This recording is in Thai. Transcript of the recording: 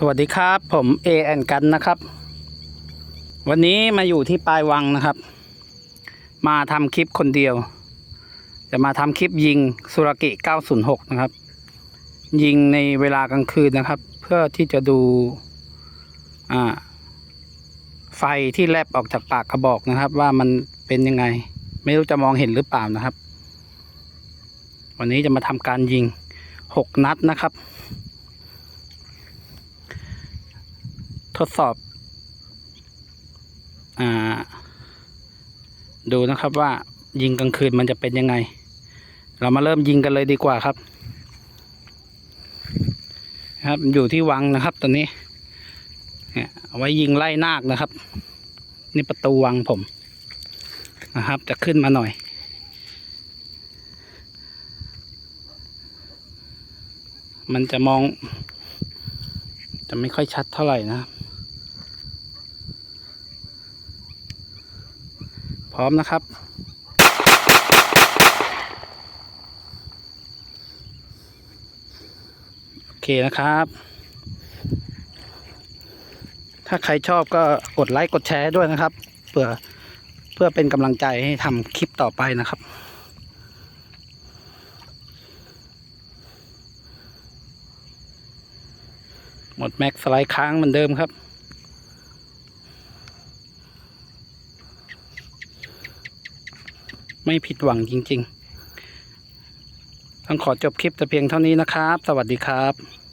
สวัสดีครับ ผมเอแอนกันนะครับ วันนี้มาอยู่ที่ปลายวังนะครับ มาทำคลิปคนเดียว จะมาทำคลิปยิงสุรกิ 906 นะครับ ยิงในเวลากลางคืนนะครับ เพื่อที่จะดูไฟที่แลบออกจากปากกระบอกนะครับ ว่ามันเป็นยังไง ไม่รู้จะมองเห็นหรือเปล่านะครับ วันนี้จะมาทำการยิง 6 นัดนะครับ ทดสอบอ่าดูนะครับว่ายิงกลางคืนมันจะเป็นยังไง เรามาเริ่มยิงกันเลยดีกว่าครับ ครับอยู่ที่วังนะครับตอนนี้เนี่ยเอาไว้ยิงไล่นาคนะครับ นี่ประตูวังผมนะครับ จะขึ้นมาหน่อยมันจะมอง จะไม่ค่อยชัดเท่าไหร่นะครับ พร้อมนะครับ โอเคนะครับ ถ้าใครชอบก็กดไลค์กดแชร์ด้วยนะครับ เพื่อเพื่อเป็นกำลังใจให้ทำคลิปต่อไปนะครับหมดแม็กสไลด์ค้างเหมือนเดิมครับ ไม่ผิดหวังจริง ๆ ต้องขอจบคลิปแต่เพียงเท่านี้นะครับ สวัสดีครับ